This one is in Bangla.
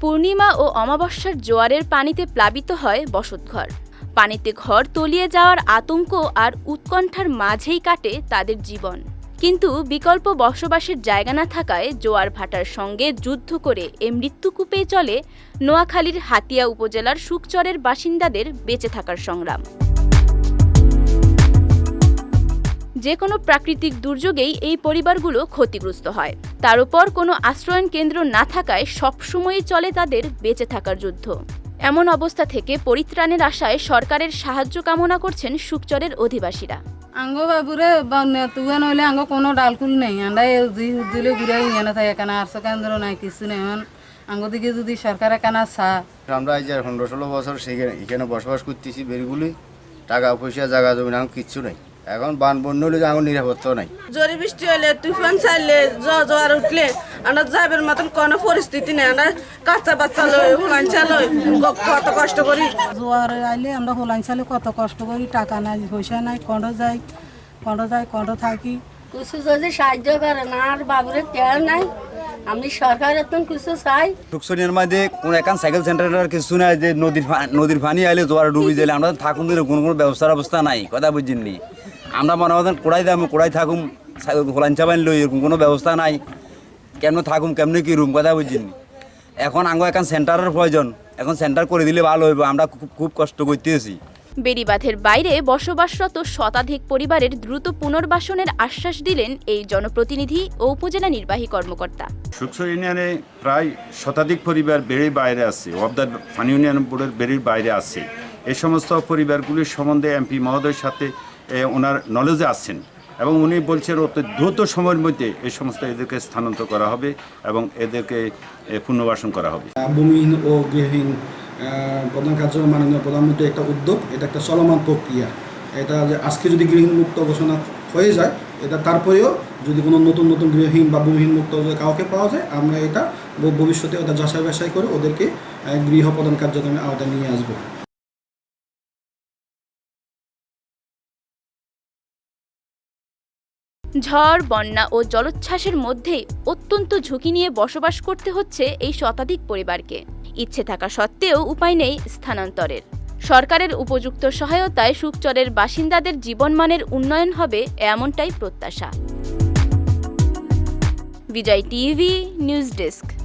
পূর্ণিমা ও অমাবস্যার জোয়ারের পানিতে প্লাবিত হয় বসতঘর। পানিতে ঘর তলিয়ে যাওয়ার আতঙ্ক আর উৎকণ্ঠার মাঝেই কাটে তাদের জীবন। কিন্তু বিকল্প বসবাসের জায়গা না থাকায় জোয়ার ভাটার সঙ্গে যুদ্ধ করে এ মৃত্যুকূপেই চলে নোয়াখালীর হাতিয়া উপজেলার সুকচরের বাসিন্দাদের বেঁচে থাকার সংগ্রাম। যে কোনো প্রাকৃতিক দুর্যোগেই এই পরিবারগুলো ক্ষতিগ্রস্ত হয়। তার উপর কোনো আশ্রয়ন কেন্দ্র না থাকায় সবসময়ই চলে তাদের বেঁচে থাকার যুদ্ধ। এমন অবস্থা থেকে পরিত্রাণের আশায় সরকারের সাহায্য কামনা করছেন সুকচরের অধিবাসীরা। আঙ্গ বাবুরে তুগে নইলে আঙ্গ কোনো ডালকুল নেই। আমরা দিলে ঘুরে এনে থাকে কেন আরশো কেন্দ্র নাই কিছু নেই। এখন আঙ্গ দিকে যদি সরকারে কেন সা আমরা এই যে পনেরো ষোলো বছর সেখানে এখানে বসবাস করতেছি বেরিগুলি টাকা পয়সা জায়গা জমি কিচ্ছু নাই। এখন বান বন্য হলে এখন নিরাপত্তাও নাই। জোরে বৃষ্টি হলে তুফান চাইলে জ- জোয়ার উঠলে আমরা যাবের মতন কোনো পরিস্থিতি নেই। আমরা কাঁচা বাচ্চা লই হুলাঞ্চা লই ক- কত কষ্ট করি। জোয়ার আইলে আমরা হোলাঞ্চালে কত কষ্ট করি টাকা নাই পয়সা নাই কণ্ঠ যাই কণ্ঠ যাই কণ্ঠ থাকি। কিছু যদি সাহায্য করে না আর বাবুরে কেয়ার নাই। আমি সরকারের তো কিছু চাই। টুকসনির মধ্যে কোনো একান সাইকেল সেন্টারের কিছু নাই যে নদীর নদীর পানি আইলে জোয়ার ডুবি গেলে আমরা থাকুন কোনো কোনো ব্যবস্থার অবস্থা নাই কথা বুঝিনি আমরা মনে মতন কোড়াই দাম কোড়াই থাকুম হোলাঞ্চা লই এরকম কোনো ব্যবস্থা নাই। কেমন থাকুম কেমনি কি রুম কথা বুঝিনি এখন আঙ্গ এখন সেন্টারের প্রয়োজন এখন সেন্টার করে দিলে ভালো হইব আমরা খুব খুব কষ্ট করতেছি। বেড়িবাঁধের বাইরে বসবাসরত শতাধিক পরিবারের দ্রুত পুনর্বাসনের আশ্বাস দিলেন এই জনপ্রতিনিধি ও উপজেলা নির্বাহী কর্মকর্তা। সুকসর ইউনিয়নে প্রায় শতাধিক পরিবার বেড়ির বাইরে আছে অবদার ফানি ইউনিয়ন বোর্ডের বেড়ির বাইরে আছে। এই সমস্ত পরিবারগুলির সম্বন্ধে এমপি মহোদয়ের সাথে এ, ওনার নলেজে আসছেন এবং উনি বলছেন অতি দ্রুত সময়ের মধ্যে এই সমস্ত এদেরকে স্থানান্তর করা হবে এবং এদেরকে পুনর্বাসন করা হবে। ভূমিহীন ও গৃহহীন প্রধান কার্য মাননীয় প্রধানমন্ত্রী একটা উদ্যোগ, এটা একটা চলমান প্রক্রিয়া। এটা যে আজকে যদি গৃহহীন মুক্ত ঘোষণা হয়ে যায়, এটা তারপরেও যদি কোনো নতুন নতুন গৃহহীন বা ভূমিহীন মুক্ত কাউকে পাওয়া যায়, আমরা এটা ভবিষ্যতে ওটা যাচাই বাছাই করে ওদেরকে গৃহ প্রদান কার্যক্রমে আওতায় নিয়ে আসব। ঝড়, বন্যা ও জলোচ্ছ্বাসের মধ্যেই অত্যন্ত ঝুঁকি নিয়ে বসবাস করতে হচ্ছে এই শতাধিক পরিবারকে। ইচ্ছে থাকা সত্ত্বেও উপায় নেই স্থানান্তরের। সরকারের উপযুক্ত সহায়তায় সুকচরের বাসিন্দাদের জীবনমানের উন্নয়ন হবে এমনটাই প্রত্যাশা। Bijoy TV, news desk.